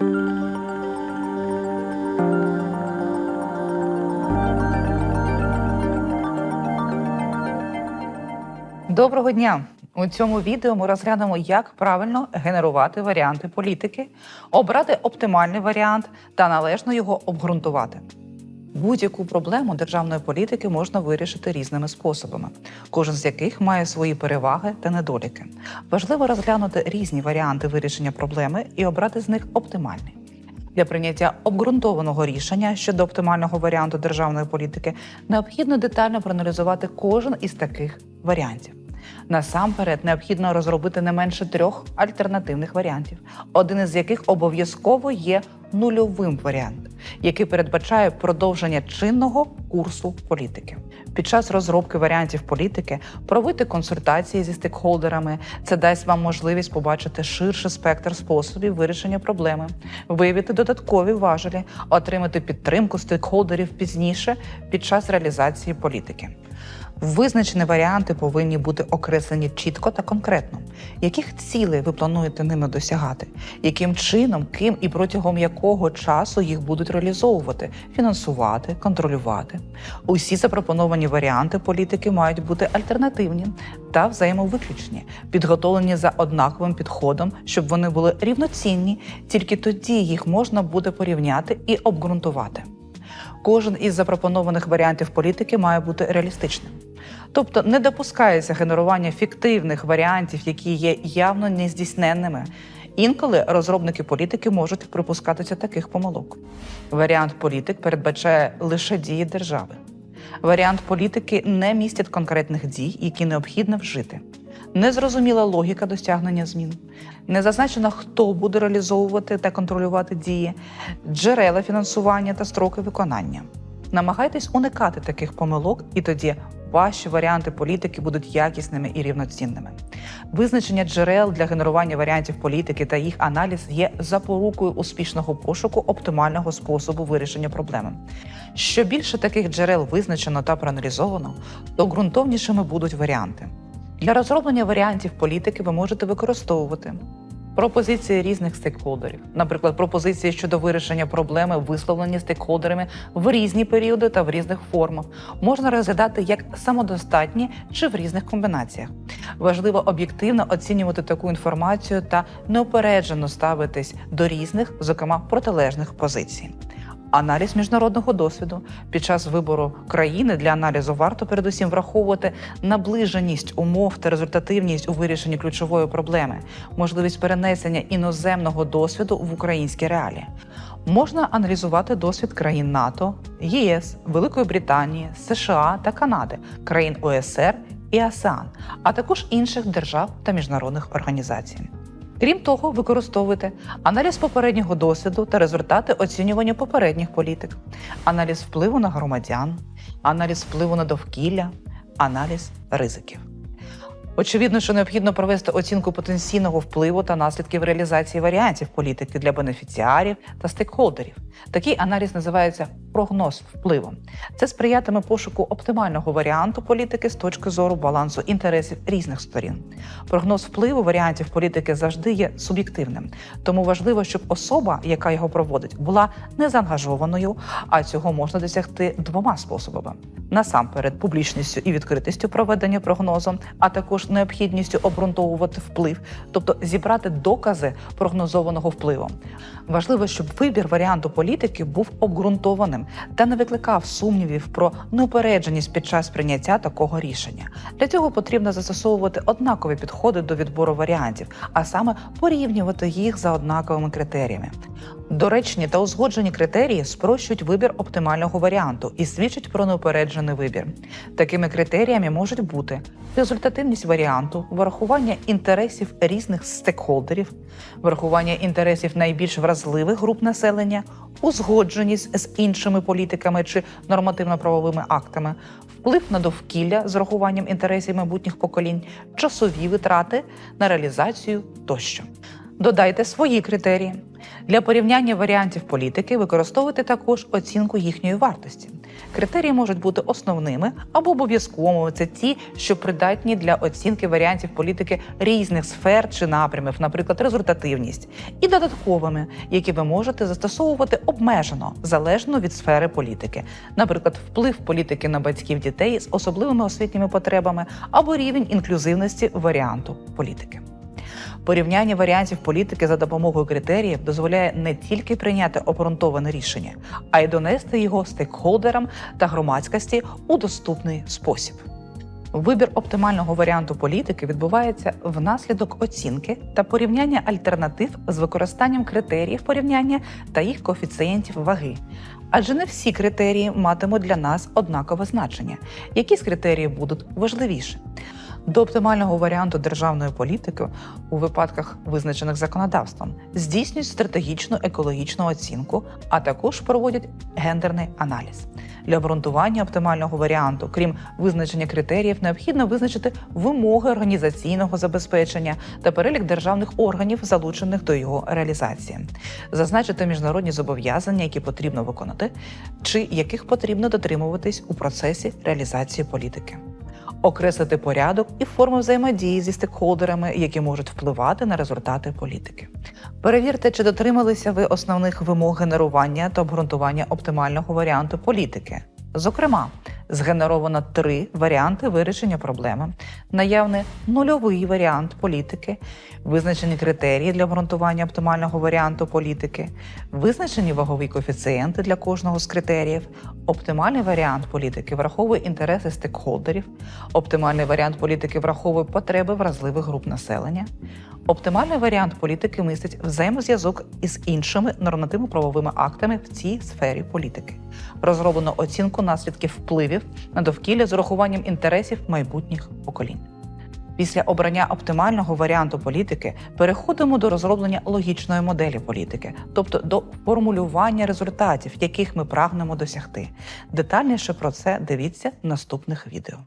Доброго дня! У цьому відео ми розглянемо, як правильно генерувати варіанти політики, обрати оптимальний варіант та належно його обґрунтувати. Будь-яку проблему державної політики можна вирішити різними способами, кожен з яких має свої переваги та недоліки. Важливо розглянути різні варіанти вирішення проблеми і обрати з них оптимальний. Для прийняття обґрунтованого рішення щодо оптимального варіанту державної політики необхідно детально проаналізувати кожен із таких варіантів. Насамперед необхідно розробити не менше трьох альтернативних варіантів, один із яких обов'язково є нульовим варіантом, який передбачає продовження чинного курсу політики. Під час розробки варіантів політики проводити консультації зі стейкхолдерами. Це дасть вам можливість побачити ширший спектр способів вирішення проблеми, виявити додаткові важелі, отримати підтримку стейкхолдерів пізніше під час реалізації політики. Визначені варіанти повинні бути окреслені чітко та конкретно. Яких цілей ви плануєте ними досягати? Яким чином, ким і протягом якого часу їх будуть реалізовувати, фінансувати, контролювати? Усі запропоновані варіанти політики мають бути альтернативні та взаємовиключні, підготовлені за однаковим підходом, щоб вони були рівноцінні. Тільки тоді їх можна буде порівняти і обґрунтувати. Кожен із запропонованих варіантів політики має бути реалістичним. Тобто не допускається генерування фіктивних варіантів, які є явно нездійсненними. Інколи розробники політики можуть припускатися таких помилок. Варіант політик передбачає лише дії держави. Варіант політики не містить конкретних дій, які необхідно вжити. Незрозуміла логіка досягнення змін. Не зазначено, хто буде реалізовувати та контролювати дії, джерела фінансування та строки виконання. Намагайтесь уникати таких помилок, і тоді ваші варіанти політики будуть якісними і рівноцінними. Визначення джерел для генерування варіантів політики та їх аналіз є запорукою успішного пошуку оптимального способу вирішення проблеми. Що більше таких джерел визначено та проаналізовано, то ґрунтовнішими будуть варіанти. Для розроблення варіантів політики ви можете використовувати пропозиції різних стейкхолдерів, наприклад, пропозиції щодо вирішення проблеми, висловлені стейкхолдерами в різні періоди та в різних формах, можна розглядати як самодостатні чи в різних комбінаціях. Важливо об'єктивно оцінювати таку інформацію та неупереджено ставитись до різних, зокрема протилежних позицій. Аналіз міжнародного досвіду під час вибору країни для аналізу варто передусім враховувати наближеність умов та результативність у вирішенні ключової проблеми, можливість перенесення іноземного досвіду в українські реалії. Можна аналізувати досвід країн НАТО, ЄС, Великої Британії, США та Канади, країн ОСР і АСЕАН, а також інших держав та міжнародних організацій. Крім того, використовуйте аналіз попереднього досвіду та результати оцінювання попередніх політик, аналіз впливу на громадян, аналіз впливу на довкілля, аналіз ризиків. Очевидно, що необхідно провести оцінку потенційного впливу та наслідків реалізації варіантів політики для бенефіціарів та стейкхолдерів. Такий аналіз називається прогноз впливу. Це сприятиме пошуку оптимального варіанту політики з точки зору балансу інтересів різних сторін. Прогноз впливу варіантів політики завжди є суб'єктивним, тому важливо, щоб особа, яка його проводить, була не заангажованою, а цього можна досягти двома способами: насамперед, публічністю і відкритістю проведення прогнозу, а також необхідністю обґрунтовувати вплив, тобто зібрати докази прогнозованого впливу. Важливо, щоб вибір варіанту політики був обґрунтованим та не викликав сумнівів про неупередженість під час прийняття такого рішення. Для цього потрібно застосовувати однакові підходи до відбору варіантів, а саме порівнювати їх за однаковими критеріями. Доречні та узгоджені критерії спрощують вибір оптимального варіанту і свідчать про неупереджений вибір. Такими критеріями можуть бути результативність варіанту, врахування інтересів різних стейкхолдерів, врахування інтересів найбільш вразливих груп населення, узгодженість з іншими політиками чи нормативно-правовими актами, вплив на довкілля з урахуванням інтересів майбутніх поколінь, часові витрати на реалізацію тощо. Додайте свої критерії. Для порівняння варіантів політики використовуйте також оцінку їхньої вартості. Критерії можуть бути основними або обов'язковими. Це ті, що придатні для оцінки варіантів політики різних сфер чи напрямів, наприклад, результативність, і додатковими, які ви можете застосовувати обмежено залежно від сфери політики, наприклад, вплив політики на батьків дітей з особливими освітніми потребами або рівень інклюзивності варіанту політики. Порівняння варіантів політики за допомогою критеріїв дозволяє не тільки прийняти обґрунтоване рішення, а й донести його стейкхолдерам та громадськості у доступний спосіб. Вибір оптимального варіанту політики відбувається внаслідок оцінки та порівняння альтернатив з використанням критеріїв порівняння та їх коефіцієнтів ваги. Адже не всі критерії матимуть для нас однакове значення. Які з критеріїв будуть важливіші? До оптимального варіанту державної політики у випадках, визначених законодавством, здійснюють стратегічну екологічну оцінку, а також проводять гендерний аналіз. Для обґрунтування оптимального варіанту, крім визначення критеріїв, необхідно визначити вимоги організаційного забезпечення та перелік державних органів, залучених до його реалізації, зазначити міжнародні зобов'язання, які потрібно виконати, чи яких потрібно дотримуватись у процесі реалізації політики окреслити порядок і форми взаємодії зі стейкхолдерами, які можуть впливати на результати політики. Перевірте, чи дотрималися ви основних вимог генерування та обґрунтування оптимального варіанту політики. Зокрема, згенеровано три варіанти вирішення проблеми, наявний нульовий варіант політики, визначені критерії для обґрунтування оптимального варіанту політики, визначені вагові коефіцієнти для кожного з критеріїв, оптимальний варіант політики враховує інтереси стейкхолдерів, оптимальний варіант політики враховує потреби вразливих груп населення. Оптимальний варіант політики містить взаємозв'язок із іншими нормативно-правовими актами в цій сфері політики. Розроблено оцінку наслідків впливів на довкілля з урахуванням інтересів майбутніх поколінь. Після обрання оптимального варіанту політики переходимо до розроблення логічної моделі політики, тобто до формулювання результатів, яких ми прагнемо досягти. Детальніше про це дивіться в наступних відео.